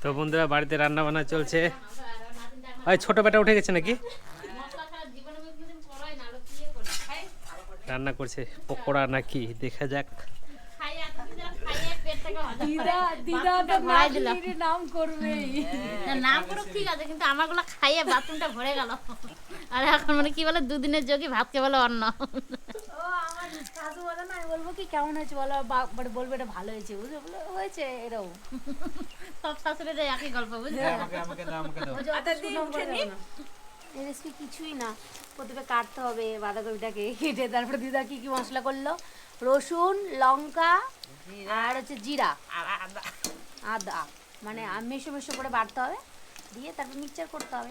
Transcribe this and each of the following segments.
তো বন্ধুরা বাড়িতে রান্না বান্না চলছে। ওই ছোট বেটা উঠে গেছে নাকি? রান্না করছে পকোড়া নাকি? দেখা যাক। দিদা দিদা তো ভরাই দিলাম। নাতনির নাম করবে। না, নাম করুক ঠিক আছে কিন্তু আমারগুলো খাইয়ে বাথরুমটা ভরে গেল। আর এখন মানে কি বলে দুদিনের যোগী ভাতকে বলে অন্ন। শাশু বলে না আমি বলব কি কেমন হয়েছে? বলো বা- মানে বলবে এটা ভালো হয়েছে। বুঝলে? বলে হয়েছে এরকম। সব শাশুড়িদের একই গল্প বুঝলে? এই রেসিপি কিছুই না। প্রথমে কাটতে হবে বাঁধাকপিটাকে কেটে তারপরে দিদা কি কি মশলা করল? রসুন লঙ্কা আর হচ্ছে জিরা। আদা। মানে মেশো মেশো করে বাড়তে হবে। দিয়ে তারপর মিক্সচার করতে হবে।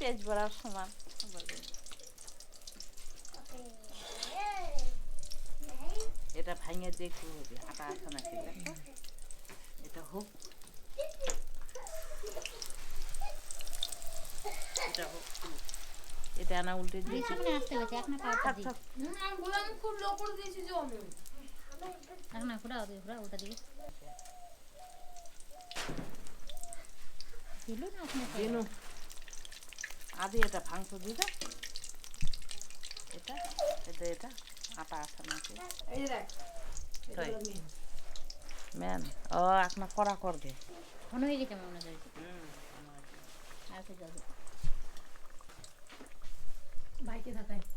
পেঁয়াজ বড়ার সমান এটা ভাঙে যে একটু হবে আটা আছে নাকি এটা হোক। এটা হোক এটা আনা উল্টে দিয়ে দিয়েছি আসতে গেছে এখন পাওয়াটা দিই এখন না ঘুরাও দিয়ে ঘুরাও ওটা দিয়ে। দিল না ওখানে তো? আদি এটা ভাঙতো দিদা এটা এটা এটা। আটা আছে নাকি? ম্যান ও আপনার করা করবে মনে হয়ে গেছে মনে হয়। ভাইকে একটু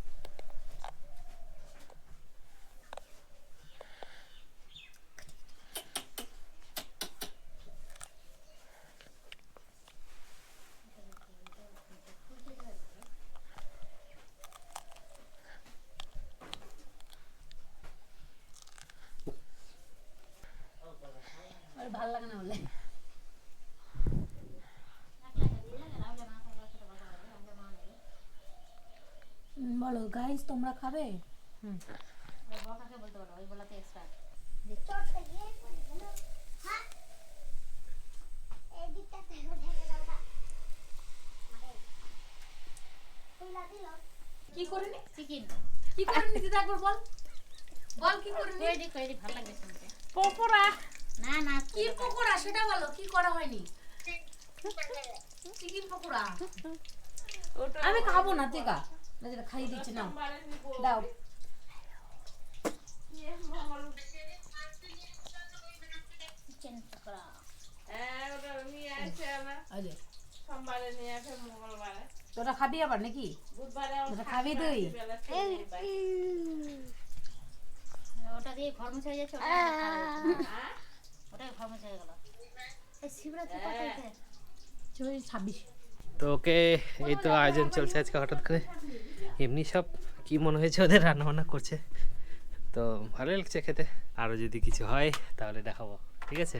দেখাই ভালো লাগে না বলে। বলো গাইস তোমরা খাবে? হুম। বকাকে বলতে পারো ওই বলাতে এক্সপার্ট কি করে নি চিকেন কি করে নি দিদা একবার বল। বল কি করে নি করে দিই করে দিই ভালো লাগবে শুনতে। পকোড়া। না না কি পকোড়া সেটা বলো কি করা হয়নি? চিকেন পকোড়া? আমি খাব না টিকা না যেটা খাইয়ে দিচ্ছি না দাও। চিকেন পকোড়া। হ্যাঁ তোরা খাবি আবার নাকি? তোরা খাবি তুই? ওটা দিয়ে ঘর মুছে যাচ্ছে তো ওকে এই তো আয়োজন চলছে আজকে হঠাৎ করে। এমনি সব কি মনে হয়েছে ওদের রান্না বান্না করছে? তো ভালোই লাগছে খেতে। আরও যদি কিছু হয় তাহলে দেখাবো। ঠিক আছে?